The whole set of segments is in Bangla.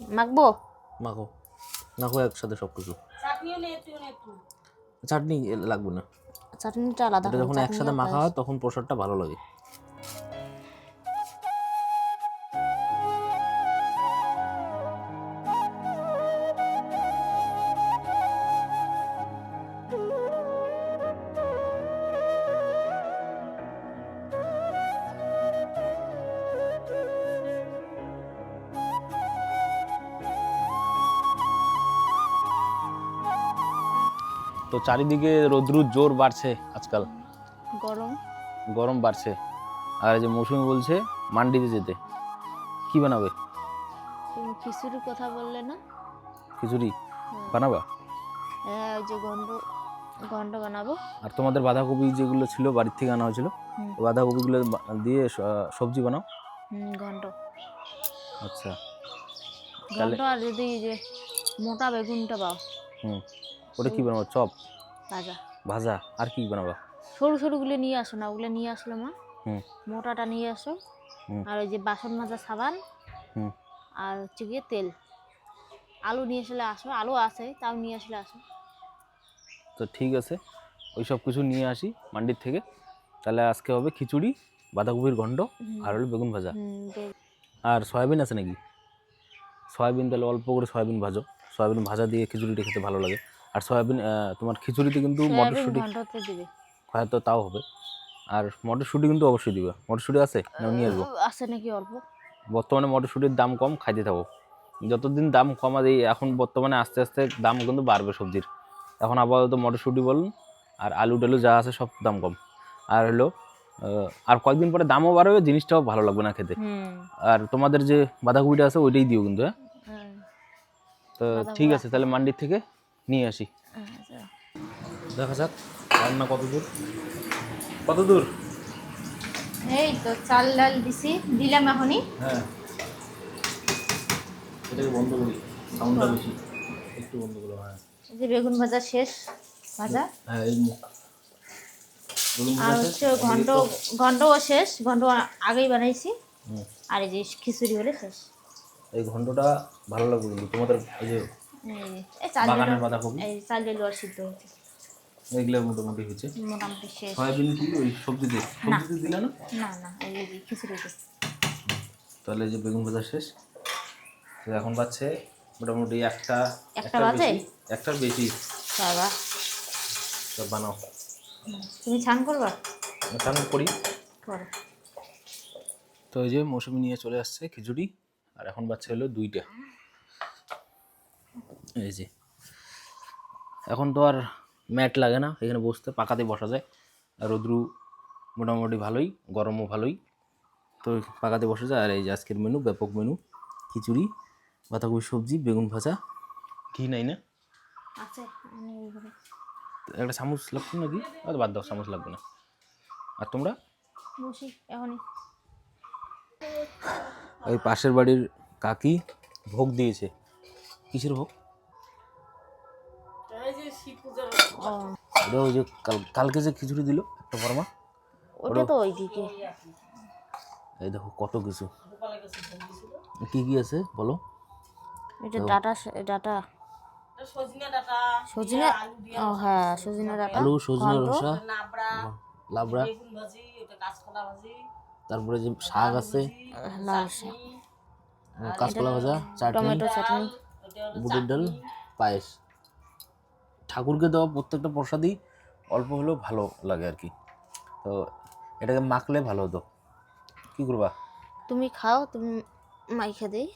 মাখবো? মাখো। মাখো একসাথে সব কিছু চাটনিও নে একটু নে একটু চাটনি লাগবে না। চাটনিটা আলাদা যখন একসাথে মাখা হয় তখন প্রসাদটা ভালো লাগে। তো চারিদিকে রৌদ্রুর জোর বাড়ছে আজকাল। গরম। গরম বাড়ছে। আর এই যে মৌসুমি বলছে মান্ডিতে যেতে। কি বানাবে? তুমি খিচুড়ির কথা বললে না? খিচুড়ি? হ্যাঁ। বানাবা? হ্যাঁ ওই যে গন্ড গন্ড বানাবো। আর তোমাদের বাঁধাকপি যেগুলো ছিল বাড়ির থেকে আনা হয়েছিল বাঁধাকপিগুলো দিয়ে স- সবজি বানাও। হুম গন্ড আচ্ছা। তাহলে- গন্ড আর যদি এই যে মোটা বেগুনটা পাও। হুম। ওটা কি বানাবো চপ? তাজা ভাজা? আর কি বানাবা? সরু সরুগুলো নিয়ে আসো না ওগুলো নিয়ে আসলে মা। হুম। মোটাটা নিয়ে আসো। আর ওই যে বাসন মাজা সাবান। হুম। আর হচ্ছে গিয়ে তেল। আলু নিয়ে আসলে আসো আলু আছে তাও নিয়ে আসলে আসো। তো ঠিক আছে ওই সব কিছু নিয়ে আসি মান্ডির থেকে। তাহলে আজকে হবে খিচুড়ি বাঁধাকপির ঘন্ট আর হলো বেগুন ভাজা। আর সয়াবিন আছে নাকি? সয়াবিন তাহলে অল্প করে সয়াবিন ভাজো। সয়াবিন ভাজা দিয়ে খিচুড়িটা খেতে ভালো লাগে। আর সয়াবিন তোমার খিচুড়িতে কিন্তু মটরশুঁটি। হয়তো তাও হবে। আর মটরশুঁটি কিন্তু অবশ্যই দিবে। মটরশুঁটি আছে? না নিয়ে আসব। আছে নাকি অল্প? বর্তমানে মটরশুঁটির দাম কম খাইতে থাকো। যতদিন দাম কমা দেয় এখন বর্তমানে আস্তে আস্তে দাম কিন্তু বাড়বে সবজির। এখন আপাতত মটরশুঁটি বলুন আর আলু টালু যা আছে সব দাম কম। আর হলো আর কয়েকদিন পরে দামও বাড়বে জিনিসটাও ভালো লাগবে না খেতে। আর তোমাদের যে বাঁধাকপিটা আছে ওইটাই দিও কিন্তু হ্যাঁ? তো ঠিক আছে। তাহলে মান্ডির থেকে নিয়ে আসি। আচ্ছা। দেখা যাক রান্না কত দূর? কত দূর? এই তো চাল ডাল দিছি দিলাম এখনই। হ্যাঁ। এটাকে বন্ধ করি সাউন্ডটা বেশি। একটু বন্ধ করো হ্যাঁ। এই যে বেগুন ভাজা শেষ ভাজা। হ্যাঁ এই মুখ। আর হচ্ছে ঘন্ট ঘন্টও শেষ ঘন্ট আগেই বানাইছি। আর এই যে খিচুড়ি হলে শেষ। এই ঘন্টটা ভালো লাগবে তোমাদের এই যে বাগানের বাঁধাকপি? এই চাল ডাল সিদ্ধ হয়েছে এগুলো মোটামুটি হচ্ছে মোটামুটি শেষ। সয়াবিন কি ওই সবজিতে? সবজিতে দিলে না? না না এই যে খিচুড়িতে তাহলে যে বেগুন ভাজা শেষ। তো এখন বাচ্চে মোটামুটি একটা একটা বাজে? বেশি একটার বেশি। বাবা। তো বানাও। তুমি ছান করবা? কেমন করি। করো। তো এই যে মৌসুমি নিয়ে চলে আসছে খিচুড়ি। আর এখন বাচ্চা হলো দুইটা। এই যে। এখন তো আর ম্যাট লাগে না এখানে বসতে পাকাতে বসা যায়। আর রোদ্রু মোটামুটি ভালোই গরমও ভালোই। তো পাকাতে বসা যায়। আর এই যে আজকের মেনু ব্যাপক মেনু খিচুড়ি বাঁধাকপি সবজি বেগুন ভাজা। ঘি নাই না? একটা চামচ লাগতো নাকি? আর বাদ দাও চামচ লাগবে না। আর তোমরা? ওই পাশের বাড়ির কাকি ভোগ দিয়েছে। কিসের ভোগ? ওটা ওই যে কাল- কালকে যে খিচুড়ি দিল একটা বর্মা ওটা তো ওইদিকে এই দেখো কত কিছু। কি কি আছে বলো? এটা ডাটা ডাটা এটা সজনে ডাটা। সজনে আলু দিয়ে ও হ্যাঁ সজনে। ডাটা আলু সজনে রসা লাবড়া তারপরে যে শাক আছে লাল শাক। কাঁচকলা ভাজা চাটনি টমেটো চাটনি। বুটের ডাল পায়েস। ঠাকুরকে দেওয়া প্রত্যেকটা প্রসাদই অল্প হলেও ভালো লাগে আর কি। তো এটাকে মাখলে ভালো হতো। কী করবা? তুমি খাও তুমি মাইখা দেই।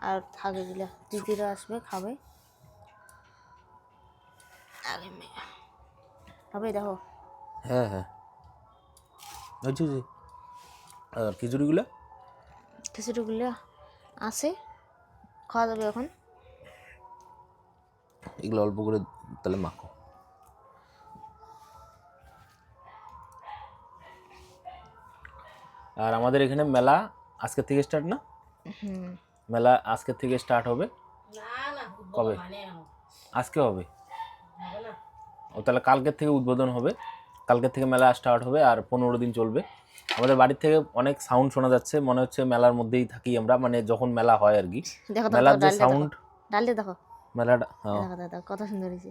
আর থাকে দিলা দিদিরা আসবে খাবে। আরে মেয়ে হবে দেখো। হ্যাঁ হ্যাঁ। বুঝছি। আর খিচুড়িগুলো? খিচুড়িগুলো আছে। খাওয়া যাবে এখন। এগুলো অল্প করে তাহলে মাখো আর আমাদের এখানে মেলা আজকের থেকে স্টার্ট না? মেলা আজকের থেকে স্টার্ট হবে? না না কবে? মানে আজকে হবে? ও তাহলে কালকের থেকে উদ্বোধন হবে। কালকের থেকে মেলা স্টার্ট হবে আর পনেরো দিন চলবে। আমাদের বাড়ির থেকে অনেক সাউন্ড শোনা যাচ্ছে। মনে হচ্ছে মেলার মধ্যেই থাকি আমরা। মানে যখন মেলা হয় আর কি। দেখো তো মেলার যে সাউন্ড দেখো। মেলাটা হ্যাঁ। কত সুন্দর হয়েছে।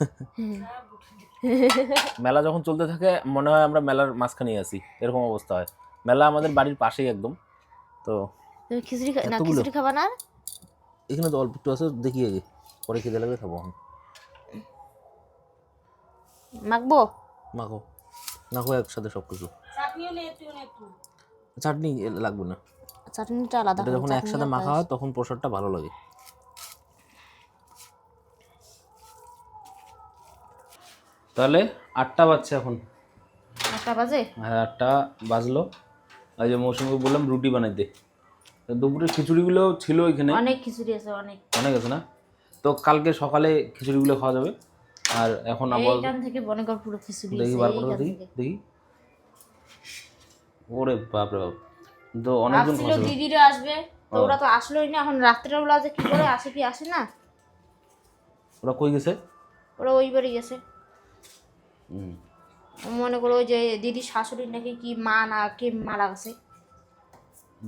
মেলা যখন চলতে থাকে মনে হয় আমরা মেলার মাঝখানেই আছি। এরকম অবস্থা হয়। মেলা আমাদের বাড়ির পাশেই একদম। তো খিচুড়ি না খিচুড়ি খাবা না? এখানে তো অল্প একটু আছে দেখি আগে। পরে খেতে লাগবে খাব এখন। মাখবো? মাখো। মাখো একসাথে সব কিছু চাটনি লাগবে না। চাটনিটা আলাদা যখন একসাথে মাখা হয়। তখন প্রসাদটা ভালো লাগে। তাহলে আটটা বাজছে এখন। আটটা বাজে? হ্যাঁ আটটা বাজলো। আর যে মৌসুমকে বললাম রুটি বানাইতে দুপুরে খিচুড়িগুলো ছিল ওইখানে অনেক খিচুড়ি আছে অনেক। অনেক আছে না? তো কালকে সকালে খিচুড়িগুলো খাওয়া যাবে। আর এখন আবার এইখান থেকে বনেগড় পুরো খিচুড়ি দেখি বার করে দেখি দেখি। ওরে বাপরে বাপ। তো অনেকজন খাওয়া দিদিরা আসবে। তো ওরা তো আসলোই না এখন রাত্রের বেলা যে কি করে আসে কি আসে না? ওরা কই গেছে? ওরা ওই বাড়ি গেছে। মনে করো যে দিদি শাশুড়ি নাকি কি মা না কে মারা গেছে?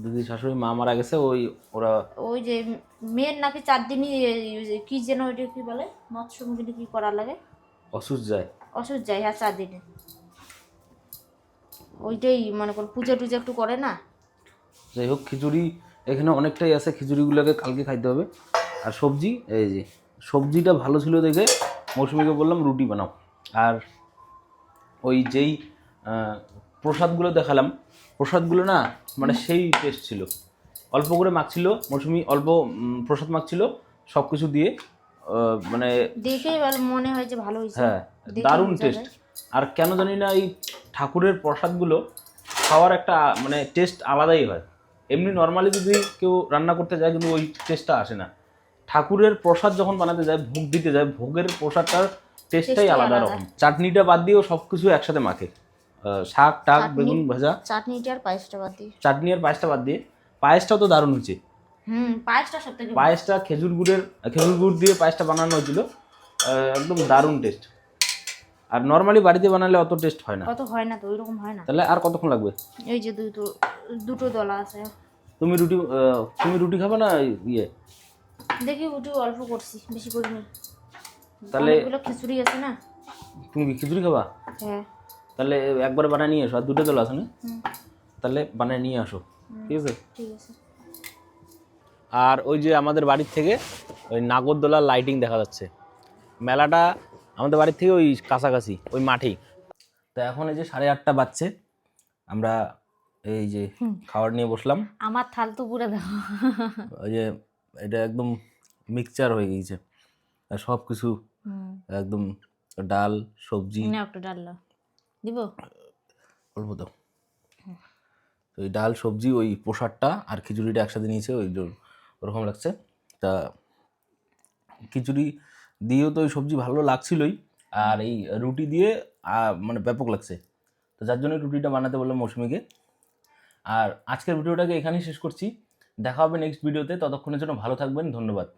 দিদি শাশুড়ি মা মারা গেছে ওই ওরা ওই যে মেয়ের নাকি চার দিনই কি যেন ওইটা কি বলে? মৎস্যমুখী কি করা লাগে। অসুস্থ যায়। অসুখ যায় হ্যাঁ চার দিনে ওইটাই মনে করো পূজা টুজা একটু করে না? যাই হোক খিচুড়ি এখানে অনেকটাই আছে খিচুড়িগুলোকে কালকে খাইতে হবে। আর সবজি এই যে সবজিটা ভালো ছিল দেখে মৌসুমিকে বললাম রুটি বানাও। আর ওই যেই প্রসাদগুলো দেখালাম প্রসাদগুলো না মানে সেই টেস্ট ছিল। অল্প করে মাখছিল মৌসুমি অল্প প্রসাদ মাখছিল সব কিছু দিয়ে মানে দেখেই মনে হয় যে ভালো হয়েছে। হ্যাঁ দারুণ টেস্ট আর কেন জানি না এই ঠাকুরের প্রসাদগুলো খাওয়ার একটা মানে টেস্ট আলাদাই হয়। এমনি নর্মালি যদি কেউ রান্না করতে যায় কিন্তু ওই টেস্টটা আসে না। ঠাকুরের প্রসাদ যখন বানাতে যায় ভোগ দিতে যায় ভোগের প্রসাদটার টেস্টটাই আলাদা। রকম। চাটনিটা বাদ দিয়েও সব কিছু একসাথে মাখে। শাক টাক বেগুন ভাজা। চাটনিটা আর পায়েসটা বাদ দিই চাটনি আর পায়েসটা বাদ দিয়ে। পায়েসটাও তো দারুণ হয়েছে। হুম পায়েসটা সব পায়েসটা খেজুর গুড়ের খেজুর গুড় দিয়ে পায়েসটা বানানো হয়েছিল। একদম দারুণ টেস্ট। আর নর্মালি বাড়িতে বানালে অত টেস্ট হয় না। কত হয় না তো ওইরকম হয় না। তাহলে আর কতক্ষণ লাগবে? এই যে দুটো দুটো দলা আছে। তুমি রুটি তুমি রুটি খাবে না ইয়ে? দেখি উঠে অল্প করছি বেশি করিনি। তাহলে- অনেকগুলো খিচুড়ি আছে না? তুমি কি খিচুড়ি খাবা? হ্যাঁ। তাহলে একবার বানিয়ে নিয়ে এসো আর দুটো দল আছে না? তাহলে বানিয়ে নিয়ে আসো ঠিক আছে? ঠিক আছে। আর ওই যে আমাদের বাড়ির থেকে ওই নাগরদোলার লাইটিং দেখা যাচ্ছে। মেলাটা আমাদের বাড়ির থেকে ওই কাছাকাছি ওই মাঠেই তো এখন এই যে সাড়ে আটটা বাজছে আমরা এই যে খাবার নিয়ে বসলাম। আমার থাল তো পুরো দেখো ওই যে এটা একদম মিক্সচার হয়ে গিয়েছে। আর সব কিছু একদম ডাল সবজি। না একটু ডাল। দিব? অল্প দাও। তো ওই ডাল সবজি ওই প্রসাদটা আর খিচুড়িটা একসাথে নিয়েছে ওই ওরকম লাগছে। তা খিচুড়ি দিয়েও তো ওই সবজি ভালো লাগছিলই। আর এই রুটি দিয়ে মানে ব্যাপক লাগছে। তো যার জন্য রুটিটা বানাতে বললাম মৌসুমিকে। আর আজকের ভিডিওটাকে এখানেই শেষ করছি। দেখা হবে নেক্সট ভিডিওতে ততক্ষণের জন্য ভালো থাকবেন। ধন্যবাদ।